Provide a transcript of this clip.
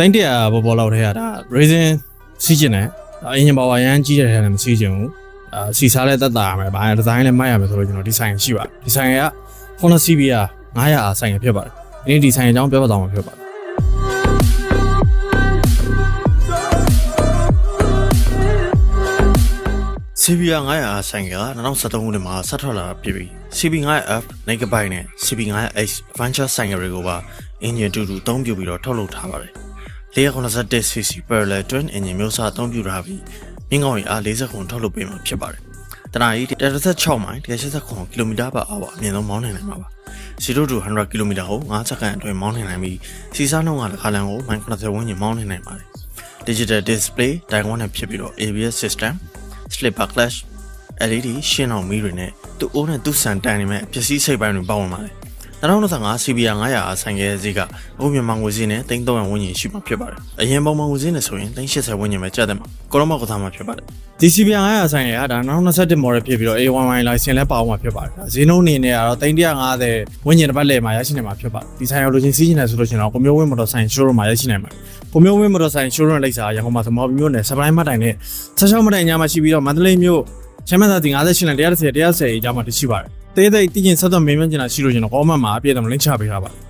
တိုင်းတရာဘောဘောလောက်ထဲကဒါ reason စီးကျင်တယ်အင်ဂျင်ပါဝါရမ်းကြီးတဲ့ထဲလည်းမစီးကျင်ဘူးအာစီစားလည်းတက်တာရမယ်ဘာဒီဇိုင်းလည်းမိုက်ရမယ်ဆိုတော့ကျွန်တော်ဒီဆိုင်ရှိပါတယ်ဒီဆိုင်က Honda CBR 900ဆိုင်ဖြစ်ပါတယ်ဒီနေ့ဒီဆိုင်အကြောင်းပြောပြသွားမှာဖြစ်ပါတယ် CB900 ဆိုင်က2013ခုနှစ်မှာဆက်ထွက်လာတာဖြစ်ပြီး CB9F Megabyte နဲ့ CB9H Adventure ဆိုင်တွေကိုပါအင်ဂျင်တူတူအသုံးပြုပြီးတော့ထုတ်လုပ်ထားပါတယ်။ 491 cc parallel twin engine မျိုးစားအသုံးပြုထားပြီးမြင်းကောင်းရီအား40ခုထုတ်လုပ်ပေးမှာဖြစ်ပါတယ်။တနာရီ36မိုင်189 km/h အမြင့်ဆုံးမောင်းနိုင်နိုင်မှာပါ။0 to 100 km ကို9စက္ကန့်အတွင်းမောင်းနိုင်နိုင်ပြီးစီစားနှုန်းကလည်းခါလန်ကိုမိုင်90ဝန်းကျင်မောင်းနိုင်နိုင်ပါတယ်။ Digital display တိုင်ဝမ်နဲ့ဖြစ်ပြီးတော့ ABS system slipper clash LED ရှင်းအောင်မီးတွေနဲ့သူ့အိုးနဲ့သူ့ဆန်တန်နေမဲ့ပစ္စည်းစိတ်ပိုင်းတွေပါဝင်ပါတယ် 2025 CBR 900ဆိုင်ကဲဈေးကအခုမြန်မာငွေဈေးနဲ့300ဝန်းကျင်ရှိမှာဖြစ်ပါတယ်။အရင်ပုံမှန်ငွေဈေးနဲ့ဆိုရင်380ဝန်းကျင်ပဲကျတဲ့မှာကိုရောမကစားမှာဖြစ်ပါတယ်ဒီ CBR 900ဆိုင်ရဒါ2021 model ဖြစ်ပြီးတော့ A11 license လည်းပါအောင်မှာဖြစ်ပါတယ်ဒါဈေးနှုန်းအနေနဲ့ကတော့350ဝန်းကျင်တစ်ပတ်လည်မှာရရှိနိုင်မှာဖြစ်ပါတယ်ဒီဆိုင်ရောက်လို့ချင်းစီးချင်တယ်ဆိုလို့ရှိရင်တော့ကိုမျိုးဝင်းမော်တော်ဆိုင် showroom မှာရရှိနိုင်ပါတယ်ကိုမျိုးဝင်းမော်တော်ဆိုင် showroom လိပ်စာရန်ကုန်မှာသမော်ဘီမျိုးနဲ့ supply မှတ်တိုင်နဲ့66မှတ်တိုင်ညမှာရှိပြီးတော့မန္တလေးမြို့ချမ်းမသာတင်58နဲ့130 130အကြောင်းမှာတရှိပါတယ် တေးသေးတည်ကျင်ဆက်သွယ်မင်းမြန်းကျင်တာရှိလို့ရှင်တော့ comment မှာအပြည့်အစုံ link ချပေးထားပါတယ်